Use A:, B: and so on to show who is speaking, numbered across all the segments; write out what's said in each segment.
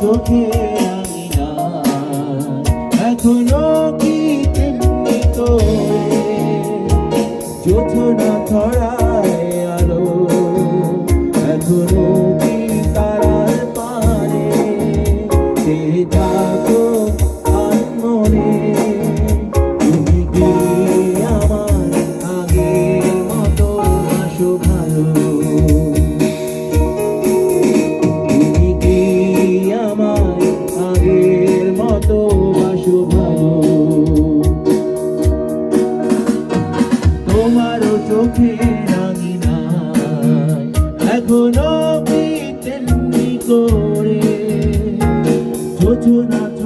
A: okay. sorry Go to another.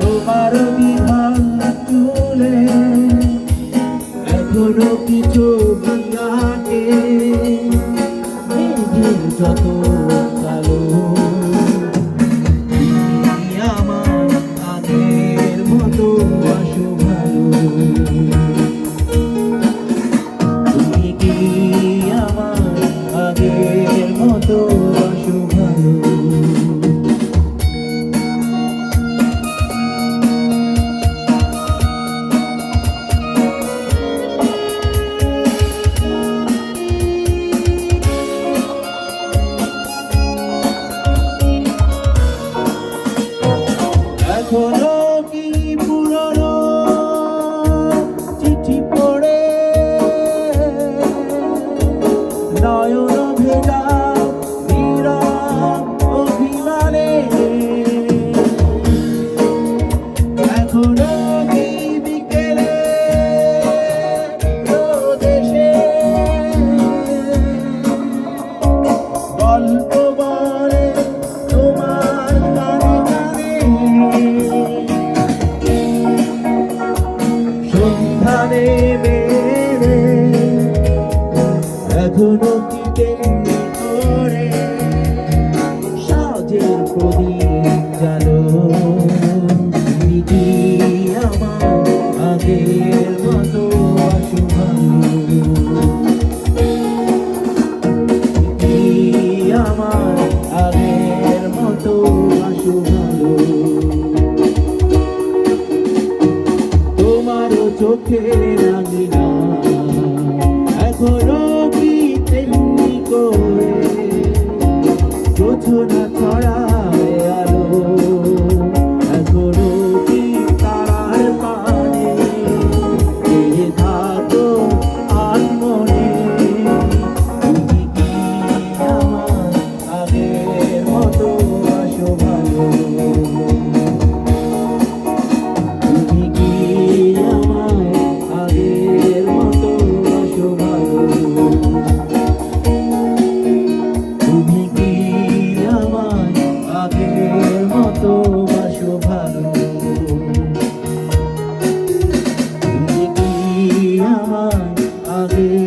A: তোমার বিধান তুলে এখনও কিছু ভাঙাকে যত মিনতি কেন্দ্রে করে সাজের প্রদীপ জালো নিধি আমার আগের মতো আসুভান আমার আগের মতো আসুভালো তোমার চোখে Father.